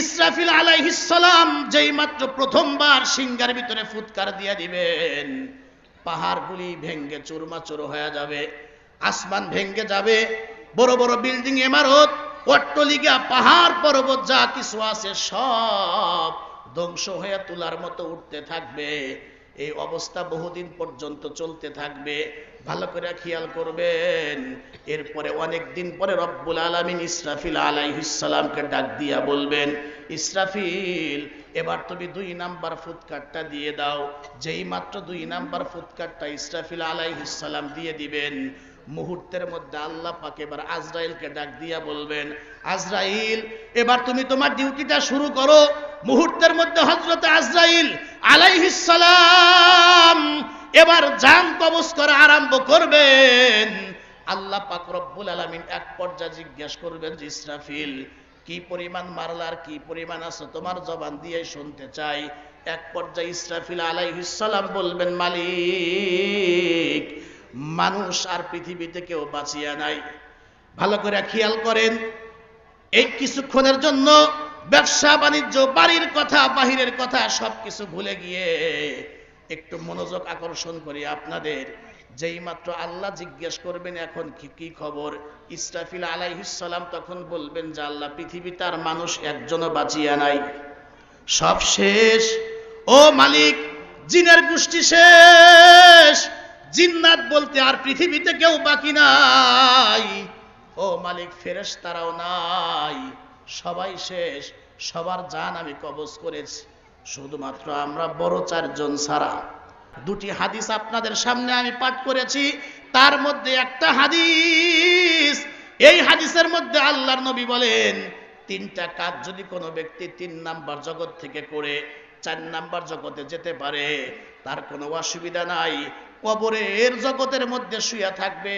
ইসরাফিল আলাইহিসসালাম যেই মাত্র প্রথমবার সিংহার ভিতরে ফুৎকার দিয়ে দিবেন, পাহাড়গুলি ভেঙ্গে চুরমাচুর হয়ে যাবে, আসমান ভেঙ্গে যাবে, বড় বড় বিল্ডিং, ইমারত, অট্টলিকা, পাহাড়, পর্বত, যা কিছু আছে সব ধ্বংস হয়ে তোলার মতো উঠতে থাকবে। এই অবস্থা বহুদিন পর্যন্ত চলতে থাকবে। ভালো করে খেয়াল করবেন। এরপরে অনেক দিন পরে রব্বুল আলমিন ইসরাফিল আলাইহিসালামকে ডাক দিয়া বলবেন, ইসরাফিল, এবার তুমি দুই নাম্বার ফুৎকারটা দিয়ে দাও। যেই মাত্র দুই নাম্বার ফুৎকারটা ইসরাফিল আলাইহিসালাম দিয়ে দিবেন, মুহূর্তের মধ্যে আল্লাহ পাক এবার আজরাইলকে ডাক দিয়া বলবেন, আজরাইল, এবার তুমি তোমার ডিউটিটা শুরু করো। মুহূর্তের মধ্যে হজরত আজরাইল আলাইহিসালাম এবার জান কবজ করা আরম্ভ করবেন। আল্লাহ পাক রব্বুল আলামিন এক পর্যায়ে জিজ্ঞেস করবেন যে, ইসরাফিল, কি পরিমাণ মারলার কি পরিমাণ আছে? তোমার জবান দিয়ে শুনতে চাই। এক পর্যায়ে ইসরাফিল আলাইহিসসালাম বলবেন, মালিক, মানুষ আর পৃথিবীতে কেউ বাঁচিয়া নাই। ভালো করে খেয়াল করেন, এই কিছুক্ষণের জন্য ব্যবসা বাণিজ্য বাড়ির কথা, বাহিরের কথা সবকিছু ভুলে গিয়ে একটু মনোযোগ আকর্ষণ করি আপনাদের। যেই মাত্র আল্লাহ জিজ্ঞেস করবেন, এখন কি কি খবর? ইসরাফিল আলাইহিসসালাম তখন বলবেন যে, আল্লাহ, পৃথিবীতে আর মানুষ একজনও বাঁচিয়া নাই। সব শেষ। ও মালিক, জিনের গোষ্ঠী শেষ। জিন্নাত বলতে আর পৃথিবীতে কেউ বাকি নাই। ও মালিক ফেরেশ তারাও নাই। সবাই শেষ। সবার জান আমি কবজ করেছি। শুধুমাত্র আমরা বড় চারজন ছাড়া। দুটি হাদিস আপনাদের সামনে আমি পাঠ করেছি। তার মধ্যে একটা হাদিস। এই হাদিসের মধ্যে আল্লাহর নবী বলেন, তিনটা কাজ যদি কোনো ব্যক্তি তিন নাম্বার জগৎ থেকে করে, চার নাম্বার জগতে যেতে পারে, তার কোনো অসুবিধা নাই। কবরের জগতের মধ্যে শুয়ে থাকবে।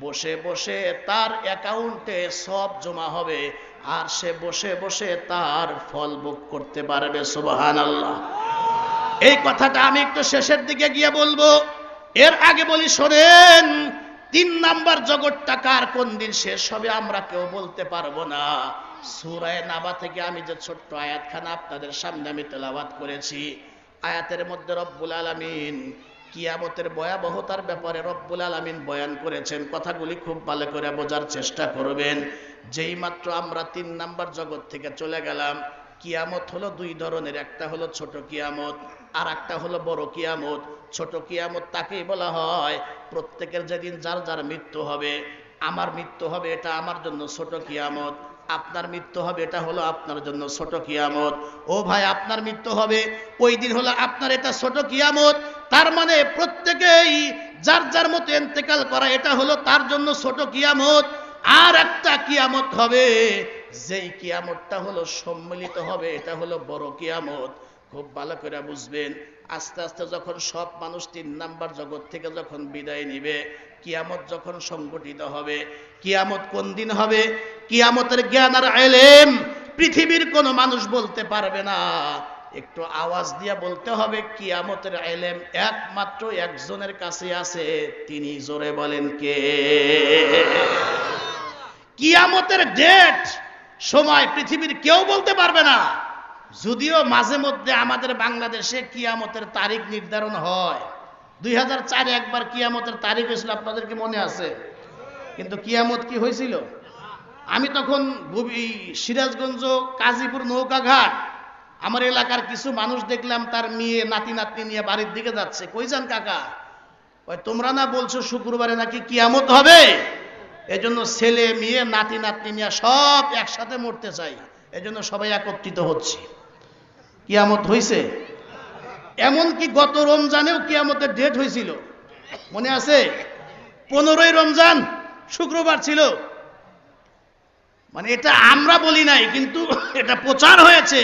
বসে বসে তার অ্যাকাউন্টে সব জমা হবে। আর সে বসে বসে তার ফল ভোগ করতে পারবে সুবহান আল্লাহ এই কথাটা আমি একটু শেষের দিকে গিয়ে বলব। এর আগে বলি, শোনেন, তিন নাম্বার জগৎটা কার, কোন দিন শেষ হবে আমরা কেউ বলতে পারব না। সুরায় নাবা থেকে আমি যে ছোট্ট আয়াত আয়াতখানা আপনাদের সামনে আমি তেলাবাদ করেছি, আয়াতের মধ্যে রব্বুল আলামিন কিয়ামতের ভয়াবহতার ব্যাপারে রব্বুল আলামিন বয়ান করেছেন, কথাগুলি খুব ভালো করে বোঝার চেষ্টা করবেন। যেই মাত্র আমরা তিন নাম্বার জগৎ থেকে চলে গেলাম, কিয়ামত হলো দুই ধরনের, একটা হলো ছোট কিয়ামত আর একটা হলো বড় কিয়ামত। ছোট কিয়ামত তাকেই বলা হয় প্রত্যেকের যেদিন যার যার মৃত্যু হবে, আমার মৃত্যু হবে এটা আমার জন্য ছোট কিয়ামত। আপনার মৃত্যু হবে, এটা হলো আপনার জন্য ছোট কিয়ামত। ও ভাই, আপনার মৃত্যু হবে, ওই দিন হলো আপনার এটা ছোট কিয়ামত। তার মানে প্রত্যেকেই যার যার মতো এন্তেকাল করা, এটা হলো তার জন্য ছোট কিয়ামত। আর একটা কিয়ামত হবে, যেই কিয়ামতটা হলো সম্মিলিত হবে, এটা হলো বড় কিয়ামত। খুব ভালো করে বুঝবেন। আস্তে আস্তে যখন সব মানুষ তিন নাম্বার জগৎ থেকে যখন বিদায় নিবে, কিয়ামত যখন সংগঠিত হবে, কিয়ামত কোন দিন হবে? কিয়ামতের জ্ঞান আর এলেম পৃথিবীর কোনো মানুষ বলতে পারবে না। একটু আওয়াজ দিয়ে বলতে হবে, কিয়ামতের এলেম একমাত্র একজনের কাছে আছে, তিনি জোরে বলেন কে? কিয়ামতের ডেট সময় পৃথিবীর কেউ বলতে পারবে না। যদিও মাঝে মধ্যে আমাদের বাংলাদেশে কিয়ামতের তারিখ নির্ধারণ হয়। দুই হাজার একবার কিয়ামতের তারিখ হয়েছিল, আপনাদের কি মনে আছে? কিন্তু কিয়ামত কি হয়েছিল? আমি তখন সিরাজগঞ্জ, কাজীপুর নৌকাঘাট, আমার এলাকার কিছু মানুষ দেখলাম, তার মেয়ে, নাতি, নাতনি নিয়ে বাড়ির দিকে যাচ্ছে। কই যান কাকা? ওই তোমরা না বলছো শুক্রবারে নাকি কিয়ামত হবে? এজন্য ছেলে, মেয়ে, নাতি, নাতনি নিয়ে সব একসাথে মরতে চাই। এজন্য সবাই একত্রিত হচ্ছে। কিয়ামত হয়েছে এমনকি গত রমজানেও কিয়ামতের ডেট হয়েছিল মনে আছে? পনেরোই রমজান শুক্রবার ছিল। মানে এটা আমরা বলি নাই, কিন্তু এটা প্রচার হয়েছে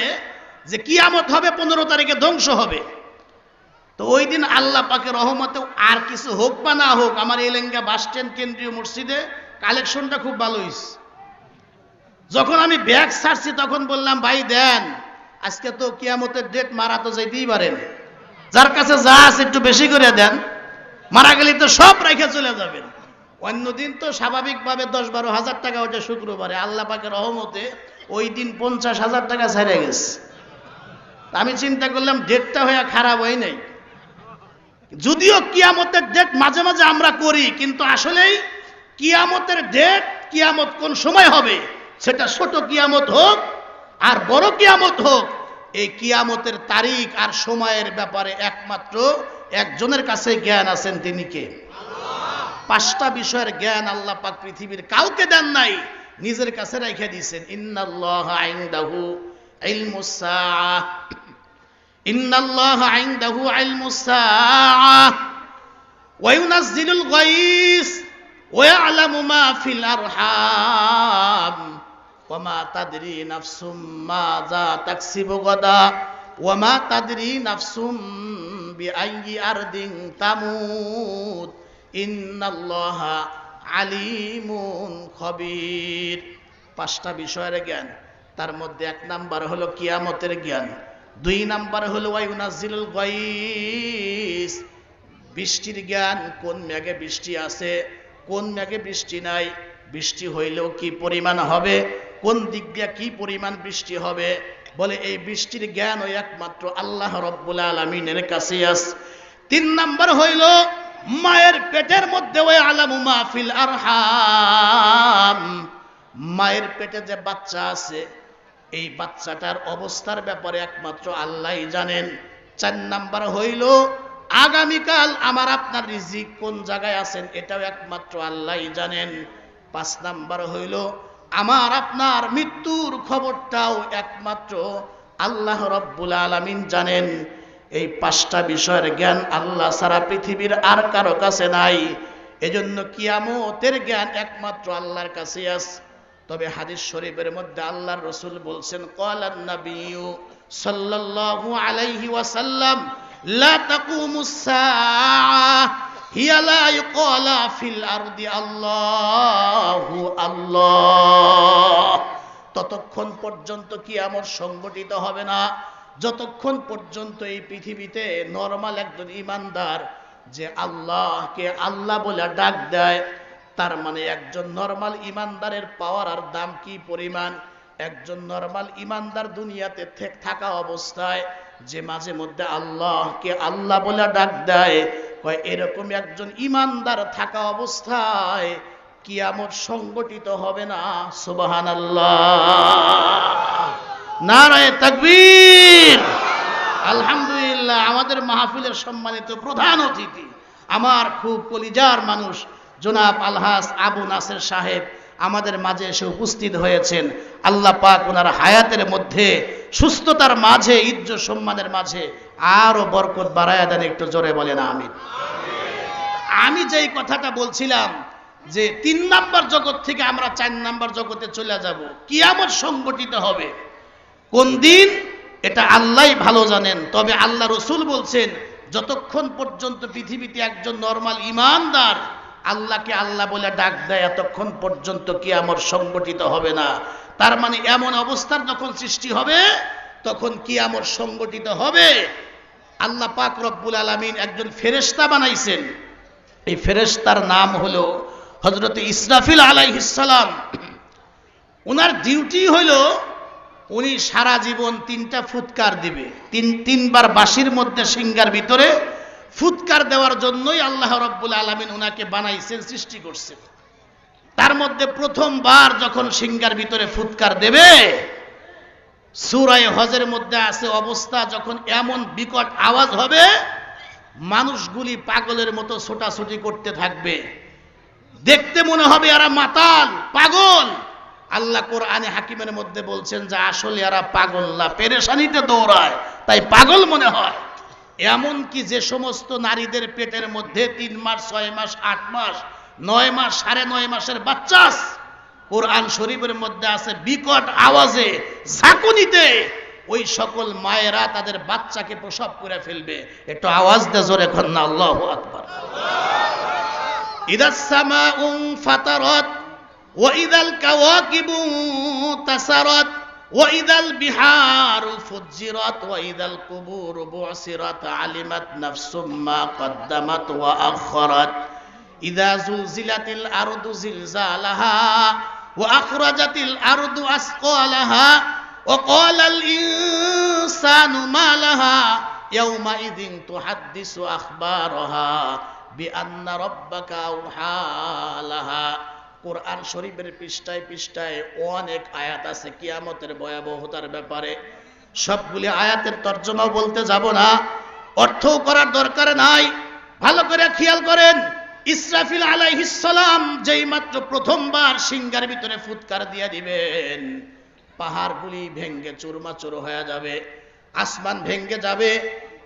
যে কিয়ামত হবে, পনেরো তারিখে ধ্বংস হবে। তো ওই দিন আল্লাহ পাকে রহমতে আর কিছু হোক বা না হোক, আমার এলেঙ্গা বাস স্ট্যান্ড, কেন্দ্রীয় মসজিদে কালেকশনটা খুব ভালো হয়েছে যখন আমি ব্যাগ ছাড়ছি, তখন বললাম, ভাই, দেন। আজকে তো কিয়ামতের ডেট মারা তো যাইতেই পারেন যার কাছে যা আছে একটু বেশি করে দেন, মারা গেলে তো সব রেখে চলে যাবেন। অন্যদিন তো স্বাভাবিকভাবে দশ বারো হাজার টাকা ওটা শুক্রবারে, আল্লাহ পাকের রহমতে ওই দিন পঞ্চাশ হাজার টাকা ছেড়ে গেছে। আমি চিন্তা করলাম ডেটটা হয়ে খারাপ হয় নাই। যদিও কিয়ামতের ডেট মাঝে মাঝে আমরা করি, কিন্তু আসলেই কিয়ামতের ডেট কিয়ামত কোন সময় হবে, সেটা ছোট কিয়ামত হোক আর বড় কিয়ামত হোক এই কিয়ামতের তারিখ আর সময়ের ব্যাপারে একমাত্র একজনের কাছে জ্ঞান আছেন তিনি কে? পাঁচটা বিষয়ের জ্ঞান আল্লাহ পাক পৃথিবীর কাউকে দেন নাই নিজের কাছে রেখে দিয়েছেন। ইন্নাল্লাহ ইনদাহু ইলমুস সাআহ। ইন্নাল্লাহ ইনদাহু ইলমুস সাআহ। ওয়া ইউনাজ্জিলুল গায়স। ওয়া ইয়ালামু মা ফিল আরহাম। নাফসুম মা তাদরি নাফসুম ইন্নাল্লাহা আলিমুন খবির। পাঁচটা বিষয়ের জ্ঞান, তার মধ্যে এক নাম্বার হলো কিয়ামতের জ্ঞান, দুই নাম্বার হলো ওয়াইউনাজিলুল গাইস। বৃষ্টির জ্ঞান, কোন মেঘে বৃষ্টি আছে, কোন মেঘে বৃষ্টি নাই, বৃষ্টি হইলেও কি পরিমাণ হবে? কোন দিক দিয়ে কি পরিমাণ বৃষ্টি হবে? বলে এই বৃষ্টির জ্ঞান ওই একমাত্র আল্লাহ রব্বুল আলমিনের কাছে আস তিন নাম্বার হইল, মায়ের পেটের মধ্যে ওই আলামু মাহফিল আরহাম। মায়ের পেটে যে বাচ্চা আছে, এই বাচ্চাটার অবস্থার ব্যাপারে একমাত্র আল্লাহই জানেন। চার নাম্বার হইল, আগামীকাল আমার আপনার রিজিক কোন জায়গায় আছেন এটাও একমাত্র আল্লাহই জানেন। পাঁচ নাম্বার হইল আমার আপনার মৃত্যুর খবরটাও একমাত্র আল্লাহ রব্বুল আলামিন জানেন। এই পাঁচটা বিষয়ের জ্ঞান আল্লাহ সারা পৃথিবীর আর কারও কাছে নাই। এজন্য কিয়ামতের জ্ঞান একমাত্র আল্লাহর কাছে আছে। তবে হাদিস শরীফের মধ্যে আল্লাহর রসুল বলছেন কলান সাল্লাল্লাহু আলাইহি ওয়াসাল্লাম, লা তাকুমুস সাআহ। ততক্ষণ পর্যন্ত কিয়ামত সংগঠিত হবে না? যতক্ষণ পর্যন্ত এই পৃথিবীতে নরমাল একজন ইমানদার যে আল্লাহকে আল্লাহ বলে ডাক দেয়, তার মানে একজন নরমাল ইমানদারের পাওয়ার আর দাম কি পরিমাণ? একজন নরমাল ইমানদার দুনিয়াতে থাকা অবস্থায় যে মাঝে মধ্যে আল্লাহকে আল্লাহ বলে ডাক দেয় কয়, এরকম একজন ইমানদার থাকা অবস্থায় কিয়ামত সংগঠিত হবে না সুবাহান নারায় তাকবীর। আলহামদুলিল্লাহ, আমাদের মাহফিলের সম্মানিত প্রধান অতিথি, আমার খুব কলিজার মানুষ, জনাব আলহাস আবু নাসের সাহেব, আমাদের মাঝে এসে উপস্থিত হয়েছেন। আল্লাহ পাক ওনার হায়াতের মধ্যে সুস্থতার মাঝে, ইজ্জ সম্মানের মাঝে আরও বরকত বাড়ায় দেন একটু জোরে বলেন আমি আমি যেই কথাটা বলছিলাম যে তিন নাম্বার জগৎ থেকে আমরা চার নাম্বার জগতে চলে যাব, কিয়ামত সংগঠিত হবে। কোন দিন? এটা আল্লাহ ভালো জানেন, তবে আল্লাহ রসুল বলছেন, যতক্ষণ পর্যন্ত পৃথিবীতে একজন নর্মাল ইমানদার আল্লাহকে আল্লাহ বলে ডাক দেয়, এতক্ষণ পর্যন্ত কি আমার সংগঠিত হবে না। তার মানে এমন অবস্থার যখন সৃষ্টি হবে, তখন কি আমার সংগঠিত হবে। আল্লাহ পাক রব্বুল আলমিন একজন ফেরেস্তা বানাইছেন। এই ফেরেস্তার নাম হলো হজরত ইসরাফিল আলাইহিসালাম ওনার ডিউটি হইল উনি সারা জীবন তিনটা ফুৎকার দিবে। তিন, তিনবার বাঁশির মধ্যে সিঙ্গার ভিতরে ফুৎকার দেওয়ার জন্যই আল্লাহ রব্বুল আলমিন ওনাকে বানাইছেন, সৃষ্টি করছেন। তার মধ্যে প্রথমবার যখন সিঙ্গার ভিতরে ফুৎকার দেবে, সুরায় হজের মধ্যে আছে অবস্থা যখন এমন বিকট আওয়াজ হবে, মানুষগুলি পাগলের মতো ছোটাছুটি করতে থাকবে। দেখতে মনে হবে এরা মাতাল, পাগল। আল্লাহ কোরআনে হাকিমের মধ্যে বলছেন যে আসলে এরা পাগল না, পেরেশানিতে দৌড়ায়, তাই পাগল মনে হয়। এমন কি যে সমস্ত নারীদের পেটের মধ্যে তিন মাস, ছয় মাস, আট মাস, নয় মাস, সাড়ে নয় মাসের বাচ্চা কোরআন শরীফের মধ্যে আছে বিকট আওয়াজে, ঝাঁকুনিতে, ওই সকল মায়েরা তাদের বাচ্চাকে প্রসব করে ফেলবে। একটু আওয়াজ দে জোরে না, আল্লাহ আকবার। ইদাসমা উং ফাতারত ও ইদাল কাওয়াকিবু তাসারত وإذا البحار فجرت وإذا القبور بعثرت علمت نفس ما قدمت وأخرت. إذا زلزلت الأرض زلزالها وأخرجت الأرض أثقالها وقال الإنسان ما لها؟ يومئذ تحدث أخبارها بأن ربك أوحى لها. কোরআন শরীফের পৃষ্ঠায় পৃষ্ঠায় অনেক আয়াত আছে, কিয়ামতের ভয়াবহতার ব্যাপারে। সবগুলি আয়াতের তর্জমা বলতে যাব না। অর্থও করার দরকার নাই। ভালো করে খেয়াল করেন, ইসরাফিল আলাইহিসসালাম যেই মাত্র প্রথমবার সিংহার ভিতরে ফুৎকার দিয়ে দিবেন, পাহাড়গুলি ভেঙ্গে চুরমাচুর হয়ে যাবে, আসমান ভেঙ্গে যাবে,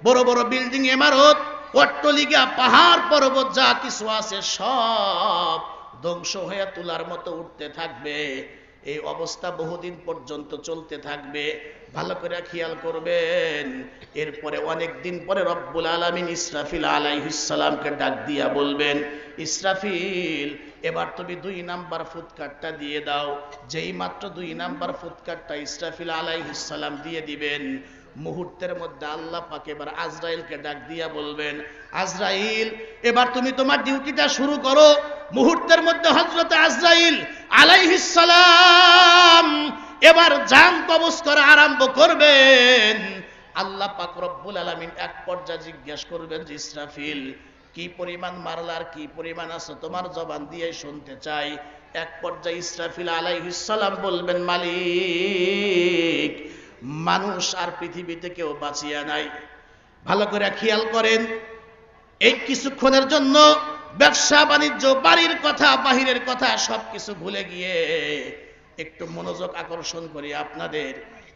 বড় বড় বিল্ডিং, ইমারত, অট্টলিকা, পাহাড় পর্বত, যা কিছু আছে সব ধ্বংস হয়ে তোলার মতো উঠতে থাকবে। এই অবস্থা বহুদিন পর্যন্ত চলতে থাকবে। ভালো করে খেয়াল করবেন। এরপরে অনেক দিন পরে রব্বুল আলমিন ইসরাফিল আলাইহিসালামকে ডাক দিয়া বলবেন, ইসরাফিল, এবার তুমি দুই নাম্বার ফুৎকারটা দিয়ে দাও। যেই মাত্র দুই নাম্বার ফুৎকারটা ইসরাফিল আলাইহিসালাম দিয়ে দিবেন, মুহূর্তের মধ্যে আল্লাহ পাক এবার আজরাইলকে ডাক দিয়া বলবেন, আজরাইল, এবার তুমি তোমার ডিউটিটা শুরু করো। মুহূর্তের মধ্যে হজরত আজরাইল আলাইহিসালাম এবার জান কবজ করা আরম্ভ করবেন। আল্লাহ পাক রব্বুল আলামিন এক পর্যায়ে জিজ্ঞেস করবেন যে, ইসরাফিল, কি পরিমাণ মারলার কি পরিমাণ আছে? তোমার জবান দিয়ে শুনতে চাই। এক পর্যায়ে ইসরাফিল আলাইহিসালাম বলবেন, মালিক, মানুষ আর পৃথিবীতে কেউ বাঁচিয়া নাই। ভালো করে খেয়াল করেন। এই কিছুক্ষণের জন্য ব্যবসা, বাণিজ্য, বাড়ির কথা, বাহিরের কথা, সবকিছু ভুলে গিয়ে একটু মনোযোগ আকর্ষণ করি আপনাদের।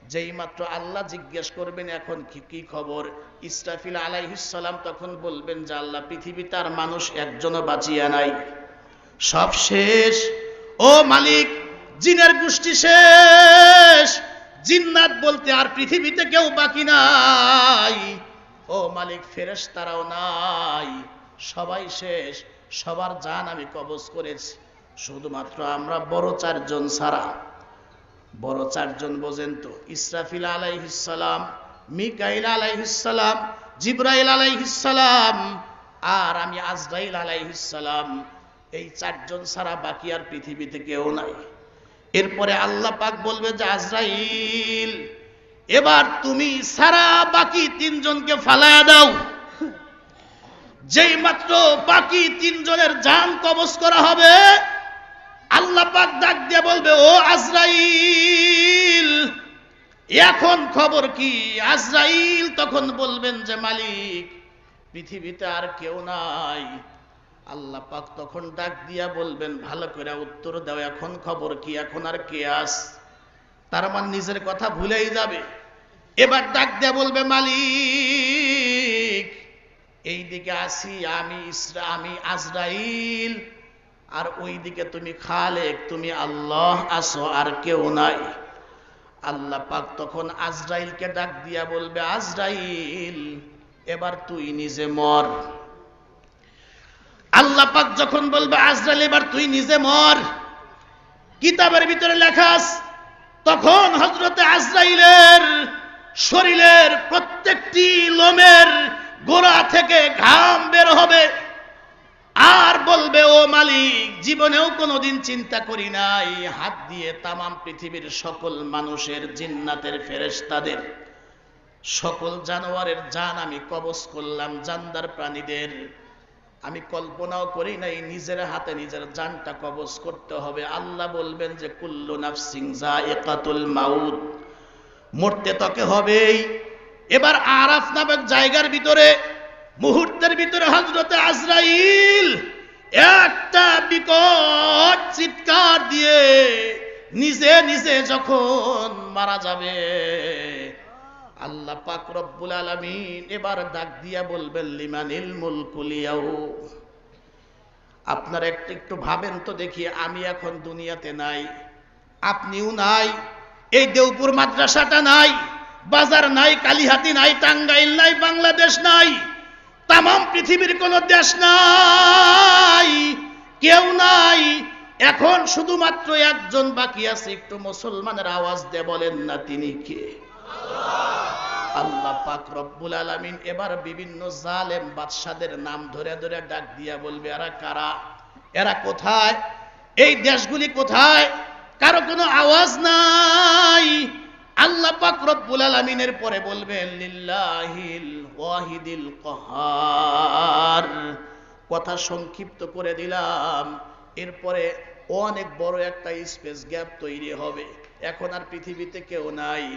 যেই মাত্র আল্লাহ জিজ্ঞেস করবেন, এখন কি কি খবর? ইসরাফিল আলাইহিসালাম তখন বলবেন যে, আল্লাহ, পৃথিবীতে আর মানুষ একজনও বাঁচিয়া নাই। সব শেষ। ও মালিক, জিনের গোষ্ঠী শেষ। জিন্নাত বলতে আর পৃথিবীতে কেউ বাকি নাই। ও মালিক ফেরেশ তারাও নাই। সবাই শেষ, সবার জান আমি কবজ করেছি। শুধুমাত্র আমরা বড় চারজন ছাড়া। বড় চারজন বোঝেন তো, ইসরাফিল আলাইহিসালাম মিকাইল আলাইহিসালাম জিব্রাইল আলাইহিসালাম আর আমি আজরাইল আলাইহিসালাম এই চারজন ছাড়া বাকি আর পৃথিবীতে কেউ নাই। এরপরে আল্লাহ পাক বলবে যে, আজরাইল, এবার তুমি সারা বাকি তিনজনকে ফালায়া দাও। যেই মাত্র বাকি তিনজনের জান কবজ করা হবে, আল্লাহ পাক ডাক দিয়ে বলবে, ও আজরাইল, এখন খবর কি? আজরাইল তখন বলবেন যে, মালিক, পৃথিবীতে আর কেউ নাই। আল্লাহ পাক তখন ডাক দিয়া বলবেন, ভালো করে উত্তর দাও, এখন খবর কি, এখন আর কে আস? তার মানে নিজের কথা ভুলেই যাবে। এবার ডাক দিয়া বলবে, মালিক এই দিকে আসি আমি ইসরা, আমি আজরাইল। আর ওই দিকে তুমি খালেক, তুমি আল্লাহ আসো আর কেউ নাই। আল্লাহ পাক তখন আজরাইলকে ডাক দিয়া বলবে, আজরাইল, এবার তুই নিজে মর। আল্লাহ পাক যখন বলবে, আজরাইল, এবার তুই নিজে মর। কিতাবের ভিতরে লেখাস তখন হজরতে আজরাইলের শরীরের প্রত্যেকটি লোমের গোড়া থেকে ঘাম বের হবে। আর বলবে, ও মালিক, জীবনেও কোনোদিন চিন্তা করি নাই। হাত দিয়ে তামাম পৃথিবীর সকল মানুষের, জিন্নাতের ফেরেশতাদের। সকল জানোয়ারের জান আমি কবজ করলাম, জানদার প্রাণীদের। আমি কল্পনাও করি নাই, নিজের হাতে নিজের জানটা কবজ করতে হবে। আল্লাহ বলবেন যে, কুল্লু নাফসিং যা একাতুল মাউত। মরতে তোকে হবেই। এবার আরাফ নামক জায়গার ভিতরে, মুহূর্তের ভিতরে হজরতে আজরাইল একটা বিকট চিৎকার দিয়ে নিজে নিজে যখন মারা যাবে, আল্লাহ পাক রব্বুল আলামিন এবার ডাক দিয়া বলবেন, লিমানিল মুলকুলিয়াও আপনারা একটু একটু ভাবেন তো দেখি, আমি এখন দুনিয়াতে নাই, আপনিও নাই, এই দেওপুর মাদ্রাসাটা নাই। বাজার নাই, কালিহাতি নাই, টাঙ্গাইল নাই, বাংলাদেশ নাই, তামাম পৃথিবীর কোন দেশ নাই, কেউ নাই। এখন শুধুমাত্র একজন বাকি আছে, একটু মুসলমানের আওয়াজ দিয়ে বলেন না তিনি কে? আল্লাহ পাক রব্বুল আলামিন এবার বিভিন্ন জালেম বাদশাদের নাম ধরে ধরে ডাক দিয়া বলবে, এরা কারা? এরা কোথায়? এই দেশগুলি কোথায়? কারও কোনো আওয়াজ নাই? আল্লাহ পাক রব্বুল আলামিনের পরে বলবেন, লিল্লাহিল ওয়াহিদিল কহার। কথা সংক্ষিপ্ত করে দিলাম। এরপরে অনেক বড় একটা স্পেস গ্যাপ তৈরি হবে। এখন আর পৃথিবীতে কেউ নাই।